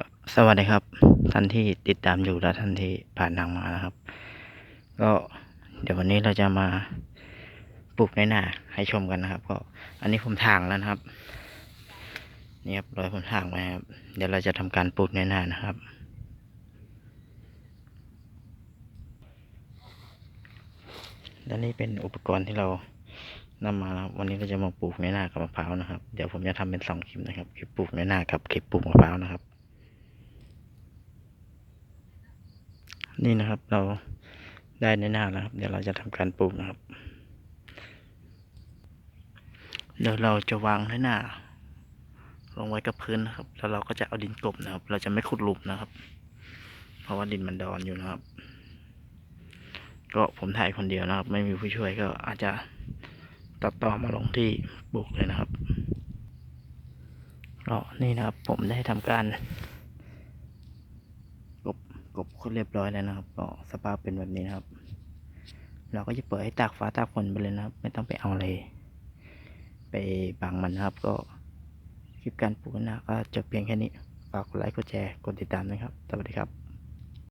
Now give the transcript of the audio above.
็สวัสดีครับ ท่านที่ติดตามอยู่และท่านที่ผ่านทางมานะครับ ก็เดี๋ยววันนี้เราจะมาปลูกในนาให้ชมกันนะครับ ก็อันนี้ผมถางแล้วนะครับนี่ครับรอยผมถางไว้ครับ เดี๋ยวเราจะทำการปลูกในนานะครับ และนี่เป็นอุปกรณ์ที่เรานำมาวันนี้เราจะมาปลูกในนากับมะพร้าวนะครับ เดี๋ยวผมจะทำเป็นสองคลิปนะครับคลิปปลูกในนากับคลิปปลูกมะพร้าวนะครับ นี่นะครับเราได้ในนาแล้วครับ เดี๋ยวเราจะทำการปลูกนะครับ เดี๋ยวเราจะวางในนาลงไว้กับพื้นนะครับ แล้วเราก็จะเอาดินกลบนะครับ เราจะไม่ขุดหลุมนะครับ เพราะว่าดินมันดอนอยู่นะครับ ก็ผมถ่ายคนเดียวนะครับ ไม่มีผู้ช่วยก็อาจจะตัดต่อมาลงที่ปลูกเลยนะครับก็นี่นะครับผมได้ทำการ บกบเรียบร้อยแล้วนะครับก็สภาพเป็นแบบนี้นะครับ เราก็จะเปิดให้ตากฟ้าตากฝนไปเลยนะครับ ไม่ต้องไปเอาอะไรไปบังมันนะครับ ก็คลิปการปลูกนะก็จบเพียงแค่นี้ฝากกดไลค์กดแชร์กดติดตามนะครับสวัสดีครับ